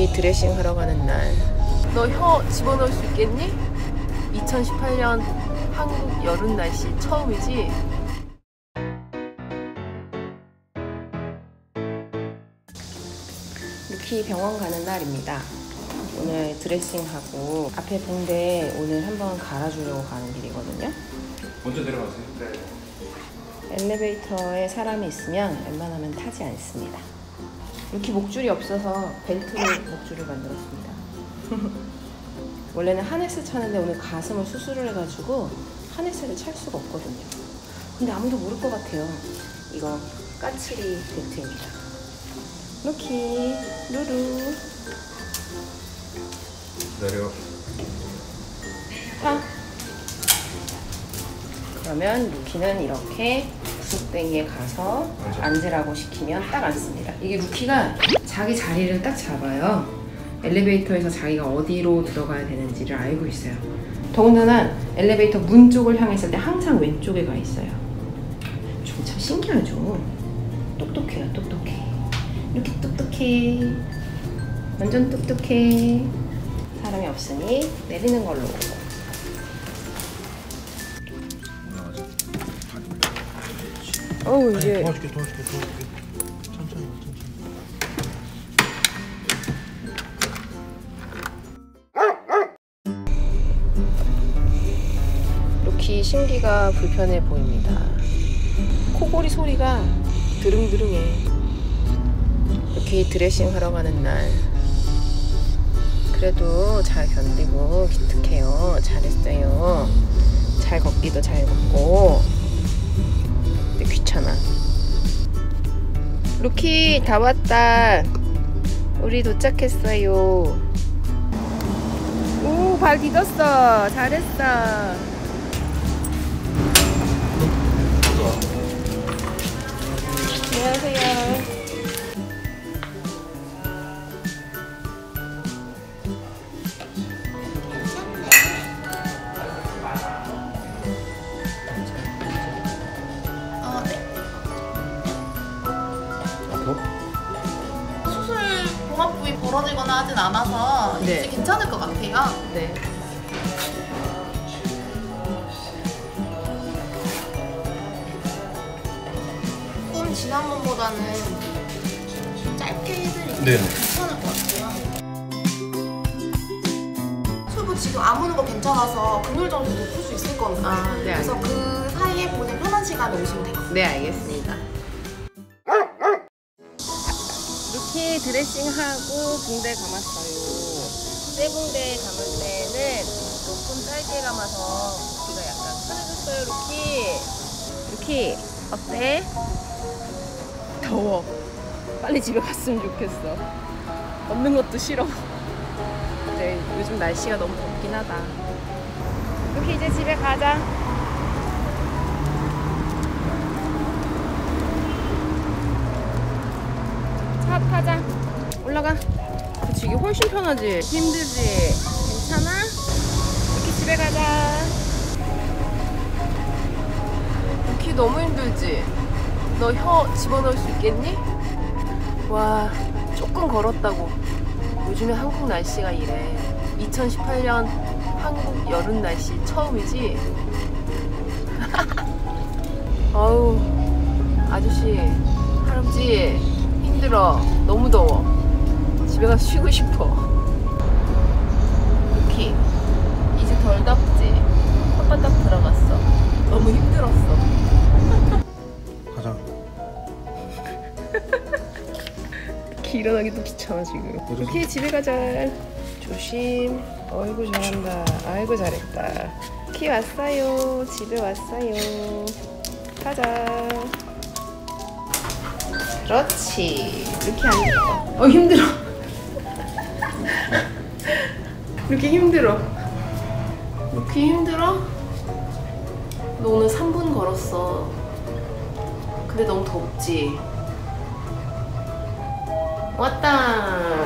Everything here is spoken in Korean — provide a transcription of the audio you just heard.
루키 드레싱 하러 가는 날. 너 혀 집어넣을 수 있겠니? 2018년 한국 여름 날씨 처음이지? 루키 병원 가는 날입니다. 오늘 드레싱하고 앞에 봉대 오늘 한번 갈아주려고 가는 길이거든요. 먼저 내려가세요. 네. 엘리베이터에 사람이 있으면 웬만하면 타지 않습니다. 루키 목줄이 없어서 벨트로 목줄을 만들었습니다. 원래는 하네스 차는데 오늘 가슴을 수술을 해가지고 하네스를 찰 수가 없거든요. 근데 아무도 모를 것 같아요. 이거 까치리 벨트입니다. 루키, 루루, 내려. 타. 그러면 루키는 이렇게 구석댕이에 가서 앉으라고 시키면 딱 앉습니다. 이게 루키가 자기 자리를 딱 잡아요. 엘리베이터에서 자기가 어디로 들어가야 되는지를 알고 있어요. 더군다나 엘리베이터 문 쪽을 향했을 때 항상 왼쪽에 가 있어요. 좀 참 신기하죠. 똑똑해요, 똑똑해. 이렇게 똑똑해. 완전 똑똑해. 사람이 없으니 내리는 걸로. 어우 이제 도와줄게, 도와줄게, 도와줄게. 천천히, 천천히. 루키 심기가 불편해 보입니다. 코골이 소리가 드릉드릉해. 루키 드레싱 하러 가는 날. 그래도 잘 견디고 기특해요. 잘했어요. 잘 걷기도 잘 걷고. 귀찮아. 루키 다 왔다. 우리 도착했어요. 오, 발 디뎠어. 잘했어. 벌어지거나 하진 않아서 네. 이제 괜찮을 것 같아요. 네. 조금 지난번보다는 짧게 해드리면 네. 괜찮을 것 같아요. 수부 지금 아무는 거 괜찮아서 근육 정도 높일 수 있을 거거든요. 아, 네, 그래서 그 사이에 본인 편한 시간에 오시면 돼요. 네, 알겠습니다. 루키 드레싱하고 붕대 감았어요. 세 붕대 감을 때는 조금 짧게 감아서 루키가 약간 편해졌어요, 루키. 루키, 어때? 더워. 빨리 집에 갔으면 좋겠어. 걷는 것도 싫어. 근데 요즘 날씨가 너무 덥긴 하다. 루키 이제 집에 가자. 타자. 올라가. 그치, 이게 훨씬 편하지? 힘들지? 괜찮아? 이렇게 집에 가자. 루키 너무 힘들지? 너 혀 집어넣을 수 있겠니? 와, 조금 걸었다고. 요즘에 한국 날씨가 이래. 2018년 한국 여름 날씨 처음이지? 어우, 아저씨, 할아버지, 힘들어. 너무 더워. 집에 가서 쉬고 싶어. 루키, 이제 덜 덥지? 혓바닥 들어갔어. 너무 힘들었어. 가자. 루키 일어나기도 귀찮아 지금. 루키 집에 가자. 조심. 어이구 잘한다. 아이고 잘했다. 루키 왔어요. 집에 왔어요. 가자. 그렇지. 루키 앉아. 어 힘들어. 루키 힘들어. 루키 힘들어? 너 오늘 3분 걸었어. 근데 너무 덥지? 왔다.